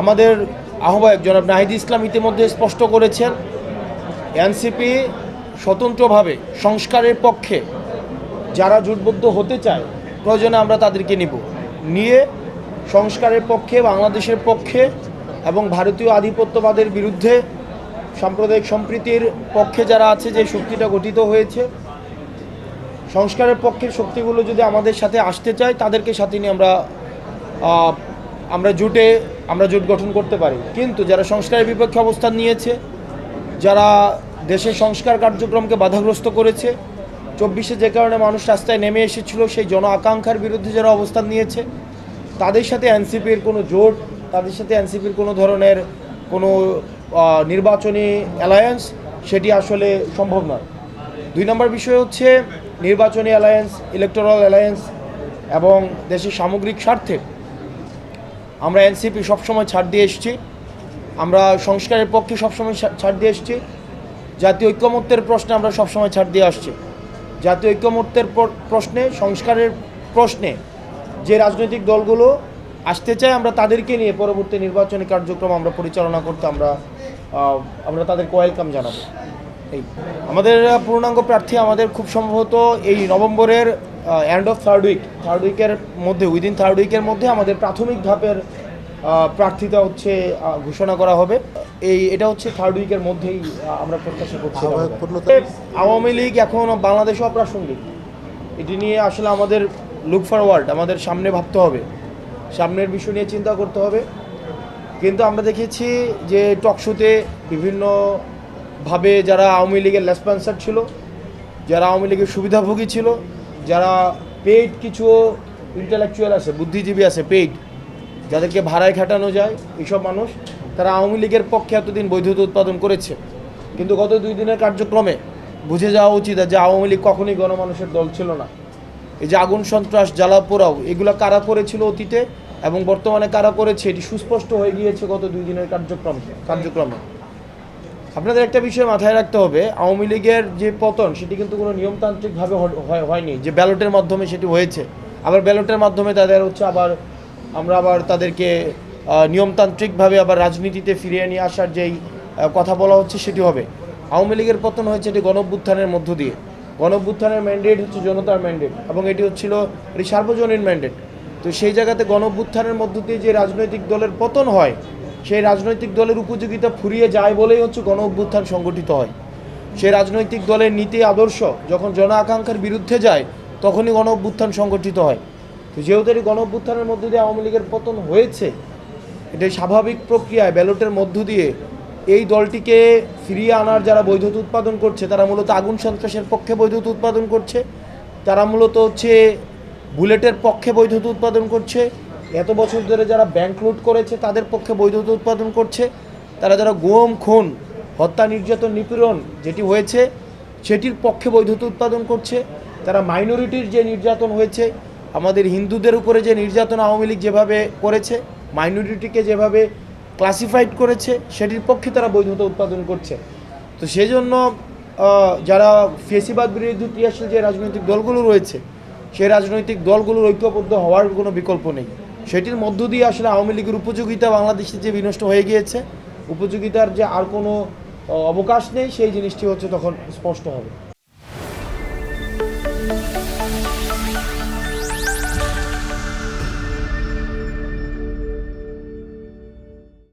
আমাদের আহ্বায়ক জনাব নাহিদ ইসলাম ইতিমধ্যে স্পষ্ট করেছেন, এনসিপি স্বতন্ত্রভাবে সংস্কারের পক্ষে যারা জোটবদ্ধ হতে চায়, প্রয়োজনে আমরা তাদেরকে নিব। নিয়ে সংস্কারের পক্ষে, বাংলাদেশের পক্ষে এবং ভারতীয় আধিপত্যবাদের বিরুদ্ধে সাম্প্রদায়িক সম্প্রীতির পক্ষে যারা আছে, যে শক্তিটা গঠিত হয়েছে, সংস্কারের পক্ষের শক্তিগুলো যদি আমাদের সাথে আসতে চায়, তাদেরকে সাথে নিয়ে আমরা আমরা জোটে আমরা জোট গঠন করতে পারি। কিন্তু যারা সংস্কারের বিপক্ষে অবস্থান নিয়েছে, যারা দেশের সংস্কার কার্যক্রমকে বাধাগ্রস্ত করেছে, চব্বিশে যে কারণে মানুষ রাস্তায় নেমে এসেছিল, সেই জন আকাঙ্ক্ষার বিরুদ্ধে যারা অবস্থান নিয়েছে, তাদের সাথে এনসিপির কোনো জোট, তাদের সাথে এনসিপির কোনো ধরনের কোনো নির্বাচনী অ্যালায়েন্স সেটি আসলে সম্ভব নয়। দুই নম্বর বিষয় হচ্ছে নির্বাচনী অ্যালায়েন্স, ইলেকটোরাল অ্যালায়েন্স এবং দেশের সামগ্রিক স্বার্থে আমরা এনসিপি সবসময় ছাড় দিয়ে এসেছি। আমরা সংস্কারের পক্ষে সবসময় ছাড় দিয়ে এসেছি। জাতীয় ঐক্যমত্যের প্রশ্নে আমরা সবসময় ছাড় দিয়ে আসছি। জাতীয় ঐক্যমত্যের প্রশ্নে, সংস্কারের প্রশ্নে যে রাজনৈতিক দলগুলো আসতে চায়, আমরা তাদেরকে নিয়ে পরবর্তী নির্বাচনী কার্যক্রম আমরা পরিচালনা করতে আমরা আমরা তাদেরকে ওয়েলকাম জানাব। এই, আমাদের পূর্ণাঙ্গ প্রার্থী আমাদের খুব সম্ভবত এই নভেম্বরের end of third week third উইকের মধ্যে উইদিন থার্ড উইকের মধ্যে আমাদের প্রাথমিক ধাপের প্রার্থীতা হচ্ছে ঘোষণা করা হবে। এই এটা হচ্ছে থার্ড উইকের মধ্যেই আমরা প্রত্যাশা করছি। আওয়ামী লীগ এখন বাংলাদেশ অপ্রাসঙ্গিক। এটি নিয়ে আসলে আমাদের লুক ফরওয়ার্ড আমাদের সামনে ভাবতে হবে। সামনের বিষয় নিয়ে চিন্তা করতে হবে। কিন্তু আমরা দেখেছি যে টকশোতে বিভিন্নভাবে যারা আওয়ামী লীগের লেসপন্সার ছিল যারা আওয়ামী লীগের সুবিধাভোগী ছিল যারা পেইড কিছু ইন্টেলেকচুয়াল আছে, বুদ্ধিজীবী আছে পেইড যাদেরকে ভাড়ায় খাটানো যায়, এইসব মানুষ, তারা আওয়ামী লীগের পক্ষে এতদিন বৈধতা উৎপাদন করেছে। কিন্তু গত দুই দিনের কার্যক্রমে বুঝে যাওয়া উচিত যে আওয়ামী লীগ কখনোই গণমানুষের দল ছিল না। এই যে আগুন, সন্ত্রাস জ্বালা পোড়াও এগুলো কারা করেছিল অতীতে এবং বর্তমানে কারা করেছে, এটি সুস্পষ্ট হয়ে গিয়েছে গত দুই দিনের কার্যক্রম কার্যক্রমে। আপনাদের একটা বিষয় মাথায় রাখতে হবে, আওয়ামী লীগের যে পতন, সেটি কিন্তু কোনো নিয়মতান্ত্রিকভাবে হয়- হয়নি। যে ব্যালটের মাধ্যমে সেটি হয়েছে। আবার ব্যালটের মাধ্যমে তাদের হচ্ছে আবার, আমরা আবার তাদেরকে নিয়মতান্ত্রিকভাবে আবার রাজনীতিতে ফিরিয়ে নিয়ে আসার যেই কথা বলা হচ্ছে, সেটি হবে। আওয়ামী লীগের পতন হয়েছে এটি গণভ্যুত্থানের মধ্য দিয়ে। গণভ্যুত্থানের ম্যান্ডেট হচ্ছে জনতার ম্যান্ডেট এবং এটি হচ্ছিল, এটি সার্বজনীন ম্যান্ডেট তো সেই জায়গাতে গণভ্যুত্থানের মধ্য দিয়ে যে রাজনৈতিক দলের পতন হয় সেই রাজনৈতিক দলের উপযোগিতা ফুরিয়ে যায় বলেই হচ্ছে গণ অভ্যুত্থান সংগঠিত হয়। সেই রাজনৈতিক দলের নীতি আদর্শ যখন জন আকাঙ্ক্ষার বিরুদ্ধে যায়, তখনই গণ অভ্যুত্থান সংগঠিত হয়। যেহেতু এই গণ অভ্যুত্থানের মধ্য দিয়ে আওয়ামী লীগের পতন হয়েছে, এটা স্বাভাবিক প্রক্রিয়ায় ব্যালটের মধ্য দিয়ে এই দলটিকে ফিরিয়ে আনার যারা বৈধতা উৎপাদন করছে, তারা মূলত আগুন সন্ত্রাসের পক্ষে বৈধতা উৎপাদন করছে। তারা মূলত হচ্ছে বুলেটের পক্ষে বৈধতা উৎপাদন করছে। এত বছর ধরে যারা ব্যাংক লুট করেছে, তাদের পক্ষে বৈধতা উৎপাদন করছে। তারা যারা গুম, খুন, হত্যা, নির্যাতন, নিপীড়ন যেটি হয়েছে, সেটির পক্ষে বৈধতা উৎপাদন করছে। তারা মাইনরিটির যে নির্যাতন হয়েছে, আমাদের হিন্দুদের উপরে যে নির্যাতন আওয়ামী লীগ যেভাবে করেছে মাইনরিটিকে যেভাবে ক্লাসিফাইড করেছে, সেটির পক্ষে তারা বৈধতা উৎপাদন করছে। তো সেই জন্য যারা ফেসিবাদ বিরোধী ক্রিয়াশীল যে রাজনৈতিক দলগুলো রয়েছে, সেই রাজনৈতিক দলগুলোর ঐক্যবদ্ধ হওয়ার কোনো বিকল্প নেই। সেটির মধ্য দিয়ে আসলে আওয়ামী লীগের উপযোগিতা বাংলাদেশে যে বিনষ্ট হয়ে গিয়েছে, উপযোগিতার যে আর কোনো অবকাশ নেই, সেই জিনিসটি হচ্ছে তখন স্পষ্ট হবে।